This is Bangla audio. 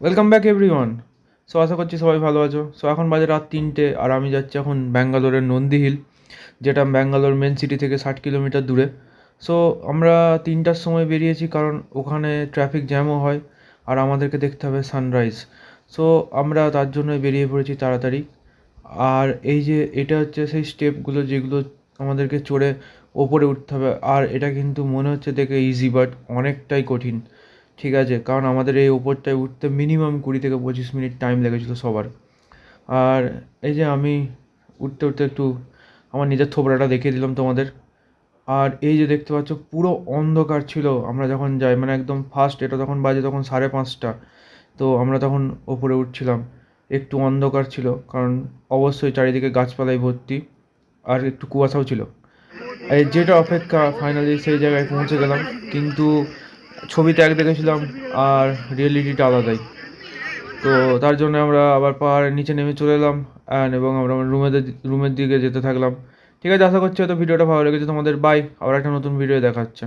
ওয়েলকাম ব্যাক এভরিওয়ান সো আশা করছি সবাই ভালো আছো। সো এখন বাজে রাত তিনটে, আর আমি যাচ্ছি এখন ব্যাঙ্গালোরের নন্দী হিল, যেটা ব্যাঙ্গালোর মেন সিটি থেকে ষাট কিলোমিটার দূরে। সো আমরা তিনটার সময় বেরিয়েছি কারণ ওখানে ট্রাফিক জ্যামও হয়, আর আমাদেরকে দেখতে হবে সানরাইজ সো আমরা তার জন্য বেরিয়ে পড়েছি তাড়াতাড়ি। আর এই যে, এটা হচ্ছে সেই স্টেপগুলো যেগুলো আমাদেরকে চড়ে ওপরে উঠতে হবে। আর এটা কিন্তু মনে হচ্ছে দেখে ইজি বাট অনেকটাই কঠিন। ঠিক আছে, কারণ আমাদের এই ওপরটায় উঠতে মিনিমাম কুড়ি থেকে পঁচিশ মিনিট টাইম লেগেছিলো সবার। আর এই যে আমি উঠতে উঠতে একটু আমার নিজের থোবড়াটা দেখিয়ে দিলাম তোমাদের। আর এই যে দেখতে পাচ্ছ, পুরো অন্ধকার ছিল। আমরা যখন যাই মানে একদম ফার্স্ট এটা তখন বাজে তখন সাড়ে পাঁচটা। তো আমরা তখন ওপরে উঠছিলাম। একটু অন্ধকার ছিল, কারণ অবশ্যই চারিদিকে গাছপালায় ভর্তি, আর একটু কুয়াশাও ছিল। যেটা অপেক্ষা ফাইনালি সেই জায়গায় পৌঁছে গেলাম। কিন্তু ছবিতে এক দেখেছিলাম আর রিয়েলিটিটা আলাদাই। তো তার জন্য আমরা আবার পাহাড়ের নিচে নেমে চলে এলাম অ্যান্ড এবং আমরা রুমের রুমের দিকে যেতে থাকলাম। ঠিক আছে, আশা করছি হয়তো ভিডিওটা ভালো লেগেছে তোমাদের। বাই আবার একটা নতুন ভিডিও দেখাচ্ছে